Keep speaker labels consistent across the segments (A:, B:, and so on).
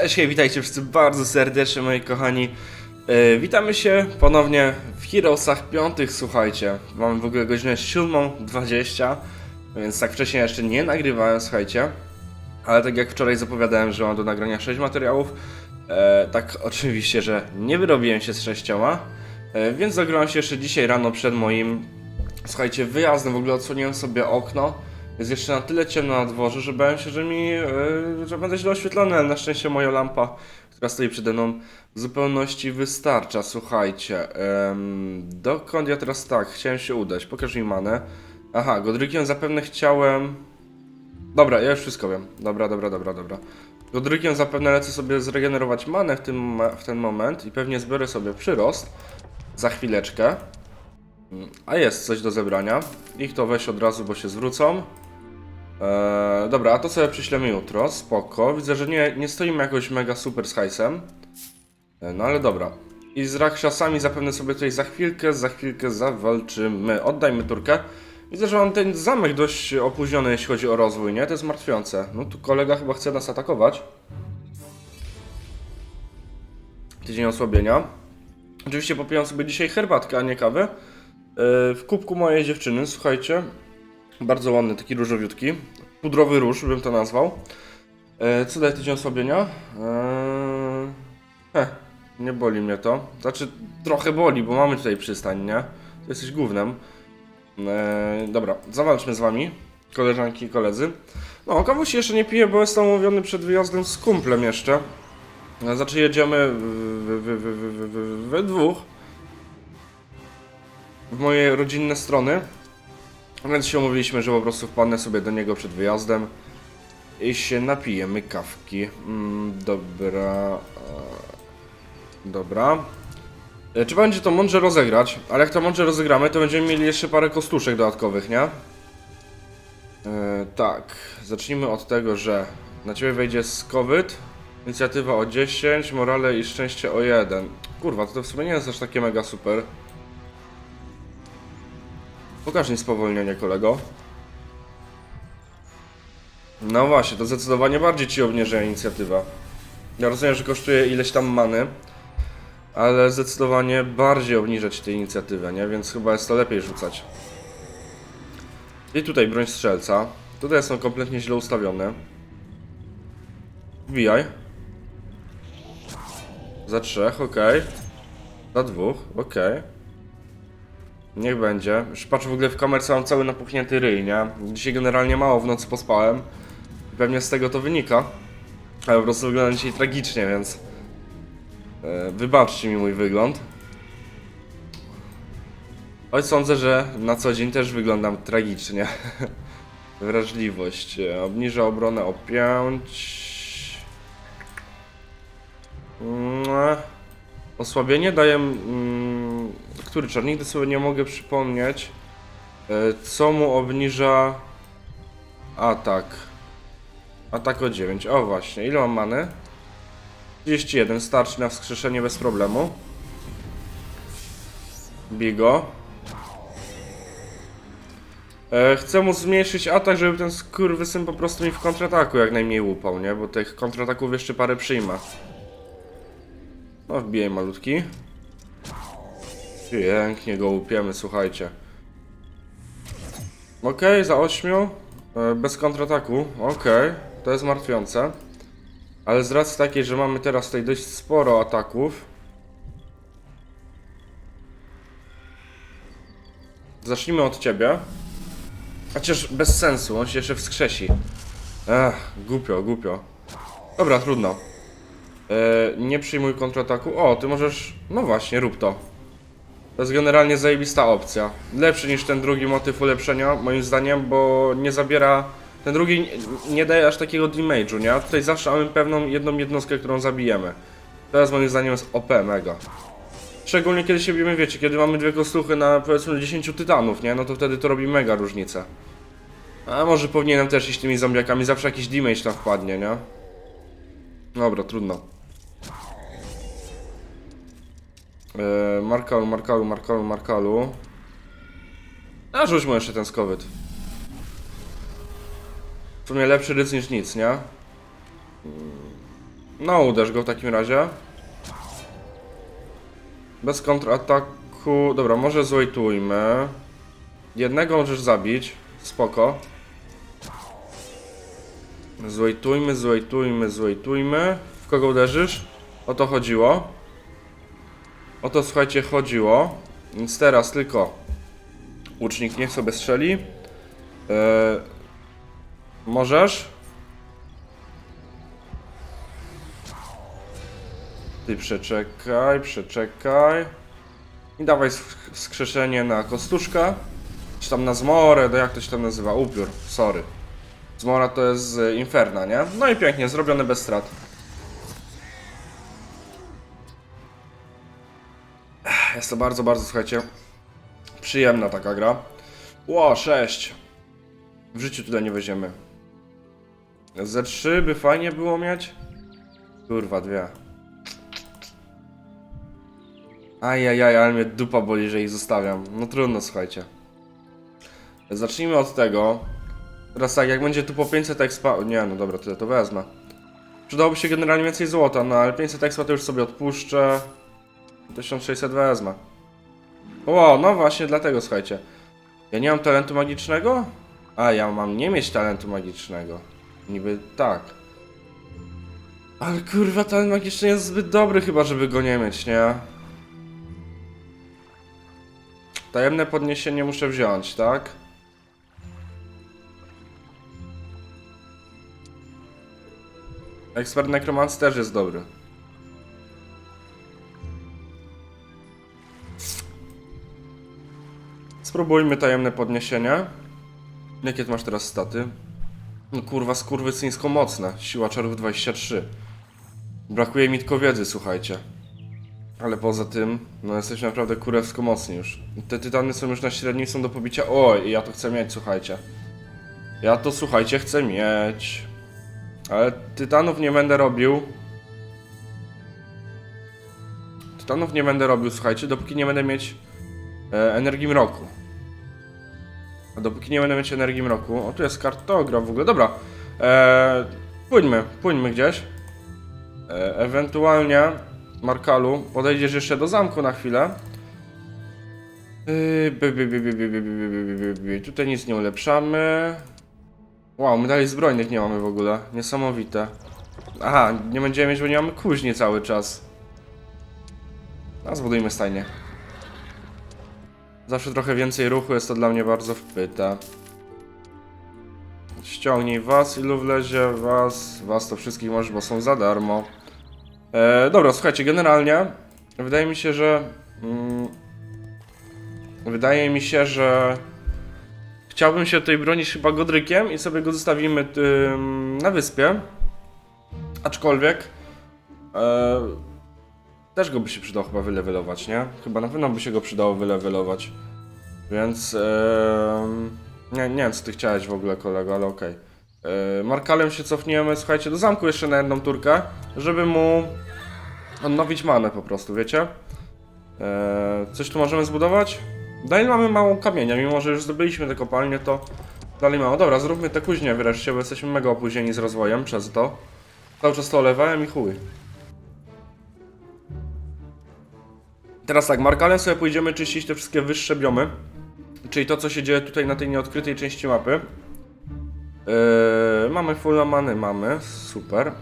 A: Cześć, hej, witajcie wszyscy bardzo serdecznie, moi kochani. E, witamy się ponownie w Heroesach piątych, słuchajcie. Mamy w ogóle godzinę 7.20, więc tak wcześniej jeszcze nie nagrywałem, słuchajcie. Ale tak jak wczoraj zapowiadałem, że mam do nagrania 6 materiałów, e, tak oczywiście, że nie wyrobiłem się z sześcioma, e, więc zagrałem się jeszcze dzisiaj rano przed moim, słuchajcie, wyjazdem. W ogóle odsłoniłem sobie okno. Jest jeszcze na tyle ciemno na dworze, że bałem się, że mi, yy, że będę źle oświetlony, ale na szczęście moja lampa, która stoi przede mną, w zupełności wystarcza. Słuchajcie, ym, dokąd ja teraz tak, chciałem się udać, pokaż mi manę. Aha, Godrykiem zapewne chciałem... Dobra, ja już wszystko wiem. Dobra, dobra, dobra, dobra. Godrykiem zapewne lecę sobie zregenerować manę w, tym, w ten moment i pewnie zbiorę sobie przyrost za chwileczkę. A jest coś do zebrania. Ich to weź od razu, bo się zwrócą. Eee, dobra, a to sobie przyślemy jutro, spoko. Widzę, że nie, nie stoimy jakoś mega super z hajsem. E, no ale dobra. I z Rakshasami zapewne sobie tutaj za chwilkę, za chwilkę zawalczymy. Oddajmy turkę. Widzę, że mam ten zamek dość opóźniony, jeśli chodzi o rozwój, nie? To jest martwiące. No tu kolega chyba chce nas atakować. Tydzień osłabienia. Oczywiście popijam sobie dzisiaj herbatkę, a nie kawę. E, W kubku mojej dziewczyny, słuchajcie. Bardzo ładny, taki różowiutki. Pudrowy róż, bym to nazwał. E, Co daje tydzień osłabienia? Eee, Heh, nie boli mnie to. Znaczy, trochę boli, bo mamy tutaj przystań, nie? To jesteś głównym. Eee, dobra, zawalczmy z wami, koleżanki i koledzy. No, kawusi jeszcze nie piję, bo jestem umówiony przed wyjazdem z kumplem jeszcze. E, Znaczy, jedziemy we dwóch w moje rodzinne strony. Więc się umówiliśmy, że po prostu wpadnę sobie do niego przed wyjazdem i się napijemy kawki. Mm, dobra. e, Dobra. E, Czy będzie to mądrze rozegrać? Ale jak to mądrze rozegramy, to będziemy mieli jeszcze parę kostuszek dodatkowych, nie? E, tak. Zacznijmy od tego, że na ciebie wejdzie skowyt. Inicjatywa o 10, morale i szczęście o 1. Kurwa, to, to w sumie nie jest aż takie mega super. Pokaż mi spowolnienie, kolego. No właśnie, to zdecydowanie bardziej ci obniża inicjatywa. Ja rozumiem, że kosztuje ileś tam many, ale zdecydowanie bardziej obniża ci tę inicjatywę, nie? Więc chyba jest to lepiej rzucać. I tutaj broń strzelca. Tutaj są kompletnie źle ustawione. Wbijaj. Za trzech, okej. Za dwóch, okej. Niech będzie. Już patrzę w ogóle w kamerce, mam cały napuchnięty ryj, nie? Dzisiaj generalnie mało w nocy pospałem. Pewnie z tego to wynika. Ale po prostu wyglądam dzisiaj tragicznie, więc... E, wybaczcie mi mój wygląd. Choć sądzę, że na co dzień też wyglądam tragicznie. Wrażliwość. Obniża obronę o 5. Osłabienie daje. Mm, który czar? Nigdy sobie nie mogę przypomnieć. E, co mu obniża atak? Atak o 9. O właśnie, ile mam many? 31, starczy na wskrzeszenie bez problemu. Bigo. E, chcę mu zmniejszyć atak, żeby ten skurwysyn po prostu mi w kontrataku jak najmniej łupał, nie? Bo tych kontrataków jeszcze parę przyjma. No, wbijaj malutki. Pięknie go łupiemy, słuchajcie. Okej, za ośmiu. E, bez kontrataku. Okej, to jest martwiące. Ale z racji takiej, że mamy teraz tutaj dość sporo ataków. Zacznijmy od ciebie. Chociaż bez sensu, on się jeszcze wskrzesi. Ech, głupio, głupio. Dobra, trudno. E, nie przyjmuj kontrataku. O, ty możesz. No właśnie, rób to. To jest generalnie zajebista opcja. Lepszy niż ten drugi motyw ulepszenia, moim zdaniem, bo nie zabiera. Ten drugi nie- nie daje aż takiego damage'u, nie? Tutaj zawsze mamy pewną jedną jednostkę, którą zabijemy. Teraz moim zdaniem jest OP mega. Szczególnie kiedy się bijemy, wiecie, kiedy mamy dwie kostuchy na powiedzmy 10 tytanów, nie? No to wtedy to robi mega różnicę. A może powinienem też iść tymi zombiakami, zawsze jakiś damage tam wpadnie, nie? Dobra, trudno. Eee, Markalu, Markalu, Markalu, Markalu. A rzuć mu jeszcze ten skowyt. W sumie lepszy ryc niż nic, nie? Mm. No, uderz go w takim razie. Bez kontrataku. Dobra, może złejtujmy. Jednego możesz zabić. Spoko. Złejtujmy, złejtujmy, złejtujmy. W kogo uderzysz? O to chodziło. O to słuchajcie chodziło. Więc teraz tylko łucznik niech sobie strzeli. Eee, możesz? Ty przeczekaj, przeczekaj. I dawaj sk- skrzeszenie na kostuszkę. Czy tam na zmorę, no jak to się tam nazywa? Upiór, sorry. Zmora to jest z Inferna, nie? No i pięknie, zrobione bez strat. Jest to bardzo, bardzo, słuchajcie, przyjemna taka gra. Ło, 6. W życiu tutaj nie weźmiemy. Ze 3 by fajnie było mieć. Kurwa, dwie. Ajajaj, ale mnie dupa boli, że ich zostawiam. No trudno, słuchajcie. Zacznijmy od tego. Teraz tak, jak będzie tu po 500 expa... Nie, no dobra, tyle to wezmę. Przydałoby się generalnie więcej złota, no ale 500 expa to już sobie odpuszczę. 1600 wezmę. O, no właśnie, dlatego słuchajcie. Ja nie mam talentu magicznego? A, ja mam nie mieć talentu magicznego. Niby tak. Ale kurwa, talent magiczny jest zbyt dobry chyba, żeby go nie mieć, nie? Tajemne podniesienie muszę wziąć, tak? Ekspert nekromancji też jest dobry. Spróbujmy tajemne podniesienie. Jakie masz teraz staty? No kurwa, skurwysyńsko mocne. Siła czarów 23. Brakuje mi tylko wiedzy, słuchajcie. Ale poza tym, no jesteśmy naprawdę kurewsko mocni już. Te tytany są już na średniej, są do pobicia. Oj, ja to chcę mieć, słuchajcie. Ja to, słuchajcie, chcę mieć. Ale tytanów nie będę robił. Tytanów nie będę robił, słuchajcie, dopóki nie będę mieć e, energii mroku. A dopóki nie będę mieć energii mroku. O, tu jest kartograf w ogóle. Dobra. E, pójdźmy, pójdźmy gdzieś. E, ewentualnie, Markalu, podejdziesz jeszcze do zamku na chwilę. Yy. Tutaj nic nie ulepszamy. Wow, medali zbrojnych nie mamy w ogóle. Niesamowite. Aha, nie będziemy mieć, bo nie mamy kuźni cały czas. A zbudujmy stajnię. Zawsze trochę więcej ruchu, jest to dla mnie bardzo wpyte. Ściągnij was, ilu wlezie was. Was to wszystkich możesz, bo są za darmo. E, dobra, słuchajcie, generalnie wydaje mi się, że. Mm, wydaje mi się, że. Chciałbym się tutaj bronić chyba Godrykiem i sobie go zostawimy na wyspie. Aczkolwiek. E, też go by się przydało chyba wylewelować, nie? Chyba na pewno by się go przydało wylewelować. Więc. E, nie, nie wiem, co ty chciałeś w ogóle, kolego, ale okej. E, Markalem się cofniemy, słuchajcie, do zamku jeszcze na jedną turkę, żeby mu odnowić manę po prostu, wiecie? E, coś tu możemy zbudować? Dalej mamy mało kamienia, mimo że już zdobyliśmy te kopalnie, to dalej mało. Dobra, zróbmy te kuźnie wreszcie, bo jesteśmy mega opóźnieni z rozwojem przez to. Cały czas to olewałem i chuj. Teraz tak, Markalem sobie pójdziemy czyścić te wszystkie wyższe biomy. Czyli to, co się dzieje tutaj na tej nieodkrytej części mapy. Yy, mamy full many, mamy, super.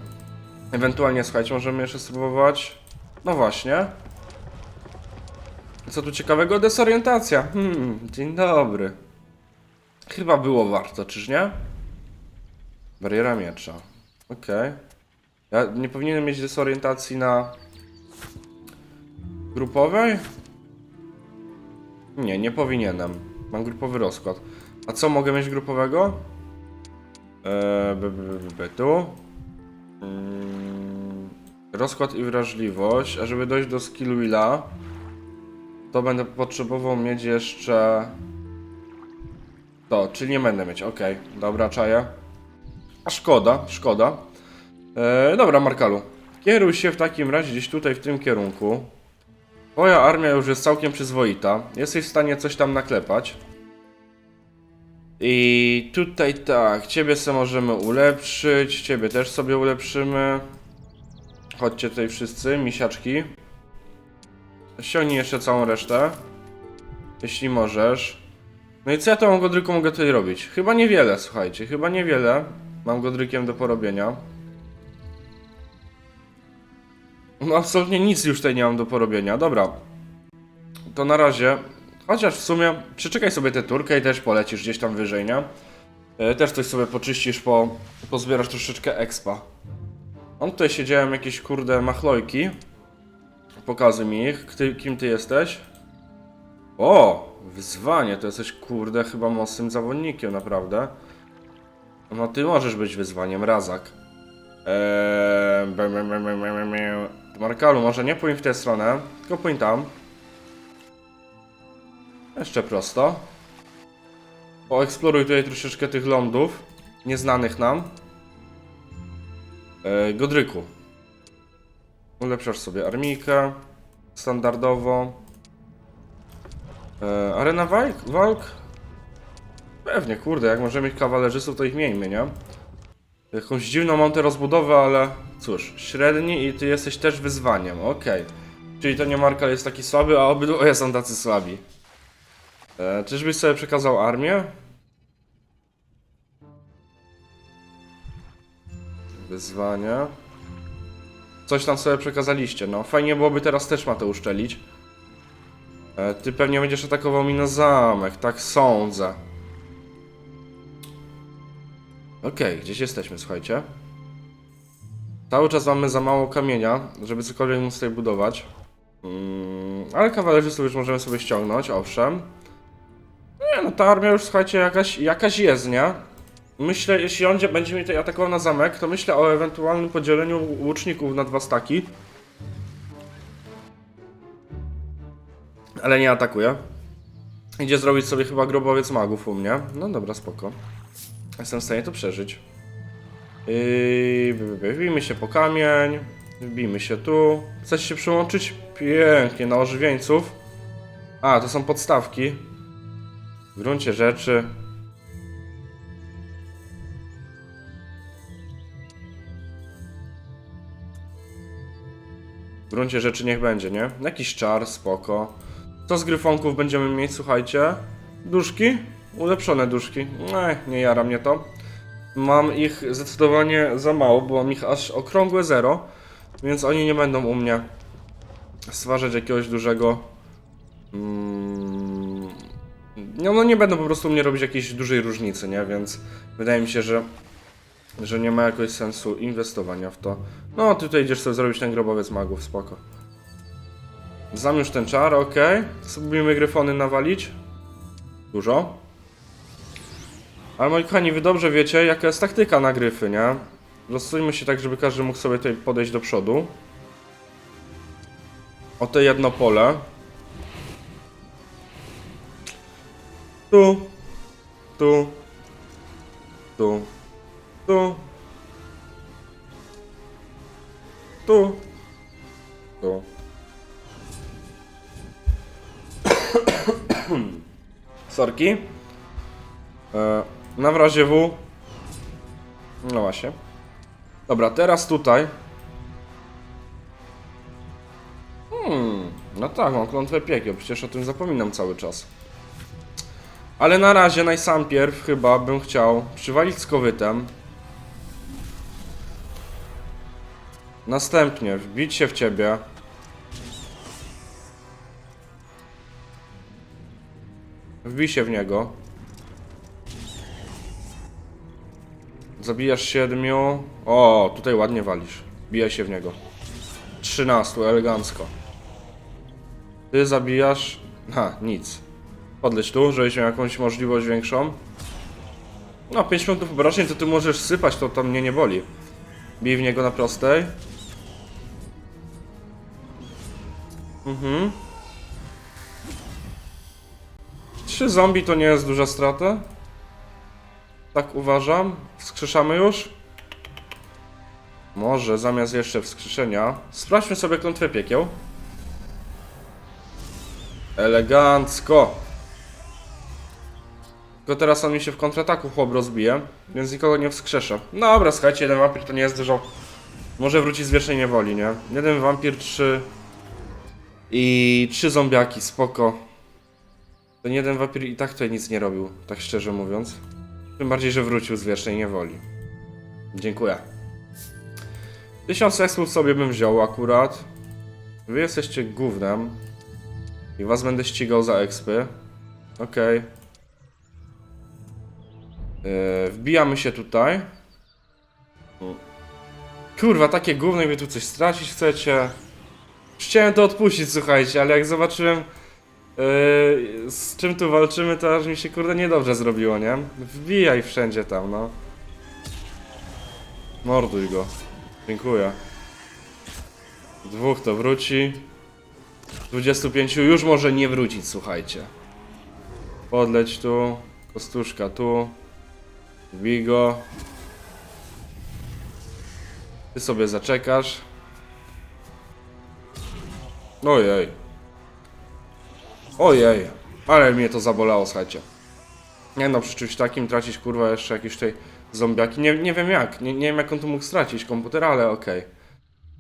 A: Ewentualnie, słuchajcie, możemy jeszcze spróbować. No właśnie. Co tu ciekawego? Desorientacja. Hmm, dzień dobry. Chyba było warto, czyż nie? Bariera miecza. Okej. Ja nie powinienem mieć desorientacji na grupowej? Nie, nie powinienem. Mam grupowy rozkład. A co mogę mieć grupowego? Eee, by, by, by, by, tu. Mm, rozkład i wrażliwość. A żeby dojść do skill wheela, to będę potrzebował mieć jeszcze. To, czyli nie będę mieć. Ok, dobra, czaję. A szkoda, szkoda. Eee, dobra, Markalu. Kieruj się w takim razie gdzieś tutaj w tym kierunku. Twoja armia już jest całkiem przyzwoita. Jesteś w stanie coś tam naklepać. I tutaj tak, ciebie sobie możemy ulepszyć, ciebie też sobie ulepszymy. Chodźcie tutaj wszyscy, misiaczki. Ściągnij jeszcze całą resztę. Jeśli możesz. No i co ja tą godryką mogę tutaj robić? Chyba niewiele, słuchajcie, chyba niewiele. Mam godrykiem do porobienia. No absolutnie nic już tutaj nie mam do porobienia. Dobra. To na razie. Chociaż w sumie przeczekaj sobie tę turkę i też polecisz gdzieś tam wyżej, nie? E, Też coś sobie poczyścisz, po, pozbierasz troszeczkę expa. On tutaj siedziałem jakieś kurde machlojki. Pokazuj mi ich. Ty, kim ty jesteś? O! Wyzwanie, to jesteś kurde chyba mocnym zawodnikiem, naprawdę. No ty możesz być wyzwaniem, Razak. Eee, Markalu, może nie pójdź w tę stronę, tylko pójdź tam. Jeszcze prosto. Poeksploruj tutaj troszeczkę tych lądów, nieznanych nam. E, Godryku. Ulepszasz sobie armijkę, standardowo. E, arena walk? walk? Pewnie, kurde, jak możemy mieć kawalerzystów, to ich miejmy, nie? Jakąś dziwną mam tę rozbudowę, ale cóż, średni i ty jesteś też wyzwaniem, okej. Czyli to nie Markal jest taki słaby, a obydwoje są tacy słabi. E, czyżbyś sobie przekazał armię? Wyzwanie. Coś tam sobie przekazaliście, no. Fajnie byłoby teraz też ma to uszczelić. E, ty pewnie będziesz atakował mi na zamek, tak sądzę. Okej, gdzieś jesteśmy, słuchajcie. Cały czas mamy za mało kamienia, żeby cokolwiek móc tutaj budować. Mm, ale kawalerzystów już możemy sobie ściągnąć, owszem. Nie, no ta armia już, słuchajcie, jakaś, jakaś jest, nie? Myślę, jeśli on będzie mnie tutaj atakował na zamek, to myślę o ewentualnym podzieleniu łuczników na dwa staki. Ale nie atakuje. Idzie zrobić sobie chyba grobowiec magów u mnie. No dobra, spoko. Jestem w stanie to przeżyć. Yy, wbijmy się po kamień. Wbijmy się tu. Chcecie się przyłączyć? Pięknie, na ożywieńców. A, to są podstawki. W gruncie rzeczy. W gruncie rzeczy niech będzie, nie? Jakiś czar, spoko. Co z gryfonków będziemy mieć, słuchajcie? Duszki? Ulepszone duszki. Nie, nie jara mnie to. Mam ich zdecydowanie za mało, bo mam ich aż okrągłe zero, więc oni nie będą u mnie stwarzać jakiegoś dużego... Mm, no, no nie będą po prostu u mnie robić jakiejś dużej różnicy, nie? Więc wydaje mi się, że, że nie ma jakoś sensu inwestowania w to. No, ty tutaj idziesz sobie zrobić ten grobowiec magów, spoko. Znam już ten czar, ok. Spróbujemy gryfony nawalić. Dużo. Ale moi kochani, wy dobrze wiecie, jaka jest taktyka na gryfy, nie? Losujmy się tak, żeby każdy mógł sobie tutaj podejść do przodu. O te jedno pole. Tu. Tu. Tu. Tu. Tu. Tu. Sorki. E, na w razie W. No właśnie. Dobra, teraz tutaj. Hmm, no tak, mam klątwę piekieł, przecież o tym zapominam cały czas. Ale na razie, najsampierw chyba bym chciał przywalić z kowytem. Następnie wbić się w ciebie. Wbij się w niego. Zabijasz siedmiu. O, tutaj ładnie walisz. Bijaj się w niego. 13, elegancko. Ty zabijasz. Ha, nic. Podleć tu, żebyś miał jakąś możliwość większą. No, 5 punktów obrażeń to ty możesz sypać, to, to mnie nie boli. Bij w niego na prostej. Mhm. Trzy zombie to nie jest duża strata. Tak uważam. Wskrzeszamy już? Może zamiast jeszcze wskrzeszenia. Sprawdźmy sobie klątwę piekieł. Elegancko. Tylko teraz on mi się w kontrataku chłop rozbije, więc nikogo nie wskrzeszę. No dobra, słuchajcie, jeden wampir to nie jest dużo Może wrócić z wierzchniej niewoli, nie? Jeden wampir, trzy... I trzy zombiaki, spoko. Ten jeden wampir i tak tutaj nic nie robił, tak szczerze mówiąc. Tym bardziej, że wrócił z wierzchniej niewoli. Dziękuję. Tysiąc ekspów sobie bym wziął akurat. Wy jesteście gównem. I was będę ścigał za expy. Okej. Yy, wbijamy się tutaj. Kurwa, takie gówno i wy tu coś stracić chcecie. Chciałem to odpuścić, słuchajcie, ale jak zobaczyłem yy, z czym tu walczymy, to aż mi się kurde niedobrze zrobiło, nie? Wbijaj wszędzie tam, no. Morduj go. Dziękuję. Dwóch to wróci. 25 już może nie wrócić, słuchajcie. Podleć tu. Kostuszka tu. Wbij go. Ty sobie zaczekasz. Ojej. Ojej. Ale mnie to zabolało, słuchajcie. Nie no, przy czymś takim tracić kurwa jeszcze jakieś tutaj zombiaki. Nie, nie wiem jak. Nie, nie wiem jak on tu mógł stracić komputer, ale okej.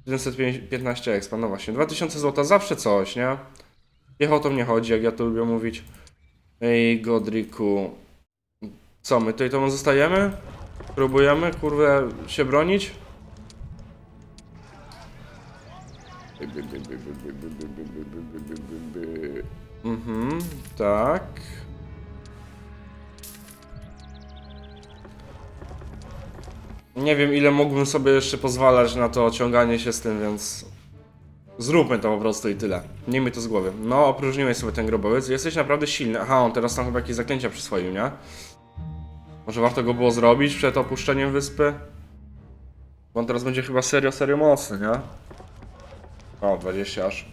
A: 715 expa, no właśnie. 2000 zł zawsze coś, nie? Niech o to mnie chodzi, jak ja to lubię mówić. Ej, Godriku. Co, my tutaj to zostajemy? Próbujemy, kurwa, się bronić? Mhm, tak. Nie wiem, ile mógłbym sobie jeszcze pozwalać na to ciąganie się z tym, więc... Zróbmy to po prostu i tyle. Miejmy to z głowy. No, opróżniłeś sobie ten grobowiec. Jesteś naprawdę silny. Aha, on teraz tam chyba jakieś zaklęcia przyswoił, nie? Może warto go było zrobić przed opuszczeniem wyspy? Bo on teraz będzie chyba serio, serio mocny, nie? O, 20 aż.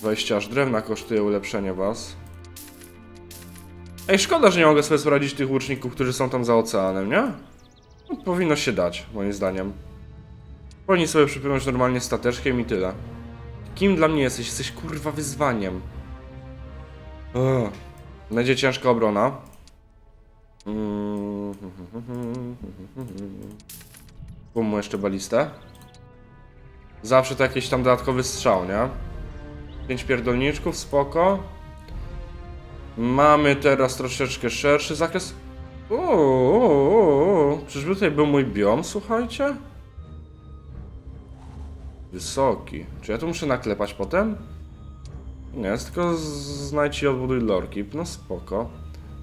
A: 20 aż drewna kosztuje ulepszenie was. Ej, szkoda, że nie mogę sobie sprawdzić tych łuczników, którzy są tam za oceanem, nie? No, powinno się dać, moim zdaniem. Powinni sobie przypłynąć normalnie stateczkiem i tyle. Kim dla mnie jesteś? Jesteś kurwa wyzwaniem. Ugh. Będzie ciężka obrona. Mm. Bum mu jeszcze balistę. Zawsze to jakiś tam dodatkowy strzał, nie? Pięć pierdolniczków, spoko. Mamy teraz troszeczkę szerszy zakres. Uuu, czyżby tutaj był mój biom, słuchajcie? Wysoki. Czy ja tu muszę naklepać potem? Nie, tylko znajdź i odbuduj lorki. No spoko.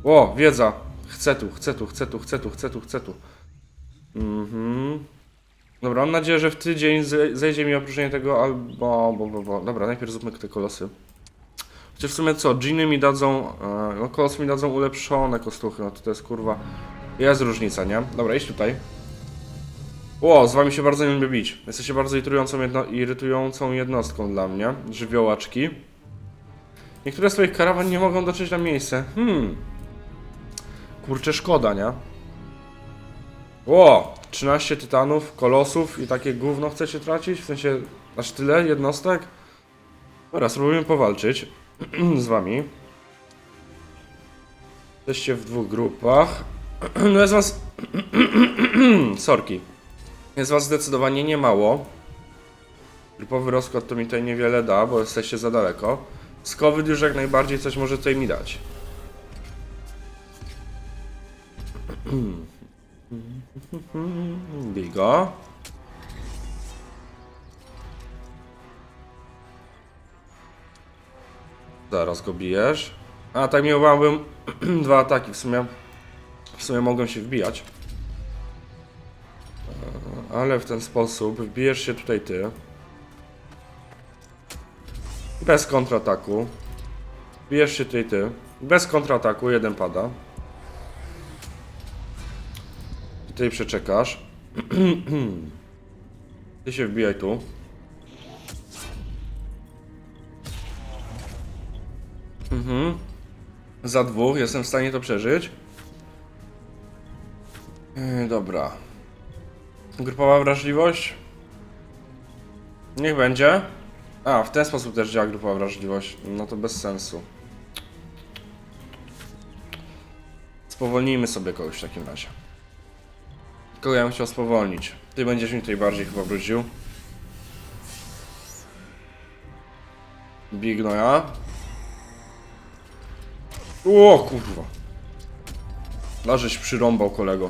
A: O, wiedza. Chcę tu, chcę tu, chcę tu, chcę tu, chcę tu, chcę tu. Mhm. Dobra, mam nadzieję, że w tydzień ze- zejdzie mi opróżnienie tego albo... Bo, bo, bo. Dobra, najpierw zróbmy te kolosy. Chociaż w sumie co, dżiny mi dadzą... E, no kolosy mi dadzą ulepszone kostuchy, no to to jest kurwa... Jest różnica, nie? Dobra, idź tutaj. O, z wami się bardzo nie lubię bić. Jesteście bardzo irytującą, jedno, irytującą jednostką dla mnie. Żywiołaczki. Niektóre z twoich karawan nie mogą dotrzeć na miejsce. Hmm. Kurczę, szkoda, nie? O! 13 tytanów, kolosów i takie gówno chcecie tracić? W sensie, aż tyle jednostek? Dobra, spróbujemy powalczyć z wami. Jesteście w dwóch grupach. No jest was... Sorki. Jest was zdecydowanie nie mało. Grupowy rozkład to mi tutaj niewiele da, bo jesteście za daleko. Skowyt już jak najbardziej coś może tutaj mi dać. Bigo. Zaraz go bijesz. A tak miałbym dwa ataki w sumie. W sumie mogłem się wbijać. E, Ale w ten sposób wbijesz się tutaj ty. Bez kontrataku. Bijesz się tutaj ty. Bez kontrataku, jeden pada. Tutaj przeczekasz. Ty się wbijaj tu. Mhm. Za dwóch, jestem w stanie to przeżyć. Yy, dobra. Grupowa wrażliwość. Niech będzie. A, w ten sposób też działa grupowa wrażliwość. No to bez sensu. Spowolnijmy sobie kogoś w takim razie. Kogo ja bym chciał spowolnić? Ty będziesz mi tutaj bardziej chyba brudził. Bignoja. O kurwa. Nożeś przyrąbał kolego.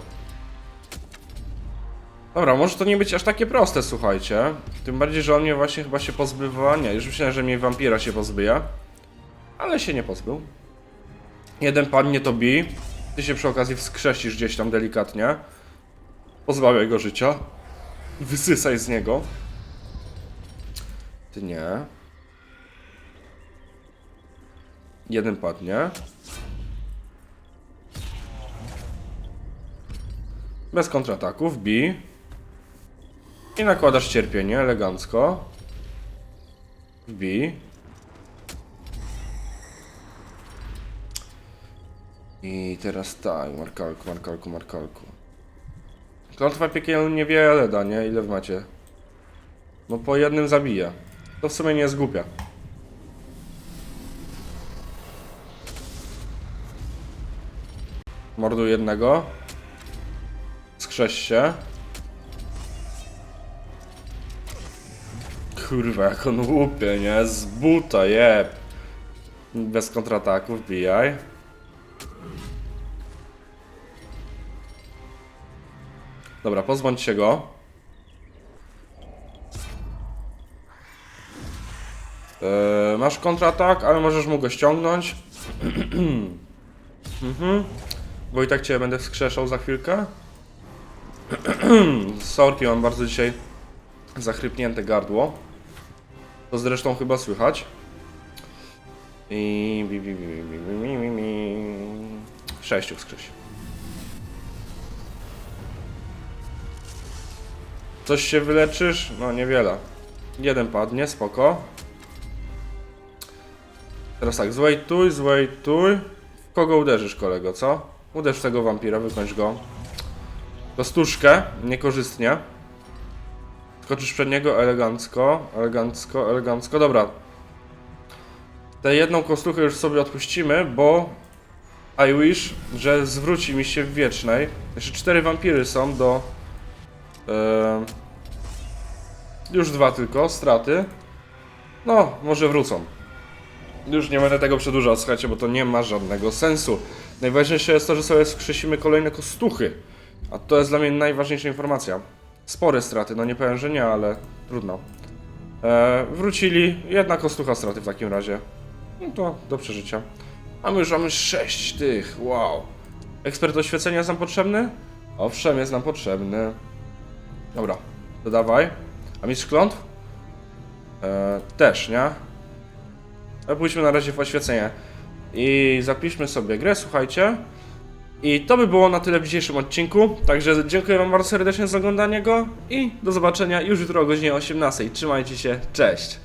A: Dobra, może to nie być aż takie proste, słuchajcie. Tym bardziej, że on mnie właśnie chyba się pozbywa. Nie, już myślałem, że mnie wampira się pozbyje. Ale się nie pozbył. Jeden padnie to bi. Ty się przy okazji wskrzesisz gdzieś tam delikatnie. Pozbawiaj go życia. Wysysaj z niego. Ty nie. Jeden padnie. Bez kontrataków, bi. I nakładasz cierpienie elegancko. Wbij. I teraz tak, markalku, markalku, markalku. Klątwa piekiel niewiele da, nie? Ile wy macie? No po jednym zabija. To w sumie nie jest głupia. Morduj jednego. Skrześ się. Kurwa, jak on łupie, nie? Z buta, jeb. Bez kontrataków, wbijaj. Dobra, pozbądź się go. Eee, masz kontratak, ale możesz mu go ściągnąć. Bo i tak cię będę wskrzeszał za chwilkę. Sorki, mam bardzo dzisiaj zachrypnięte gardło. To zresztą chyba słychać. I... Sześciu wskrzesz. Coś się wyleczysz? No niewiele. Jeden padnie, spoko. Teraz tak, złejtuj, złejtuj. W kogo uderzysz, kolego, co? Uderz tego wampira, wykończ go. Kostuszkę, niekorzystnie. Skoczysz przed niego elegancko, elegancko, elegancko. Dobra. Tę jedną kostuchę już sobie odpuścimy, bo I wish, że zwróci mi się w wiecznej. Jeszcze cztery wampiry są do... Eee, już dwa tylko, straty. No, może wrócą. Już nie będę tego przedłużał, słuchajcie, bo to nie ma żadnego sensu. Najważniejsze jest to, że sobie skrzesimy kolejne kostuchy. A to jest dla mnie najważniejsza informacja. Spore straty, no nie powiem, że nie, ale trudno. E, wrócili, jedna kostucha straty w takim razie. No to do przeżycia. A my już mamy sześć tych, wow. Ekspert oświecenia jest nam potrzebny? Owszem, jest nam potrzebny. Dobra, dodawaj. A mistrz klątw? E, też, nie? Ale pójdźmy na razie w oświecenie. I zapiszmy sobie grę, słuchajcie. I to by było na tyle w dzisiejszym odcinku. Także dziękuję Wam bardzo serdecznie za oglądanie go i do zobaczenia już jutro o godzinie 18. Trzymajcie się, cześć!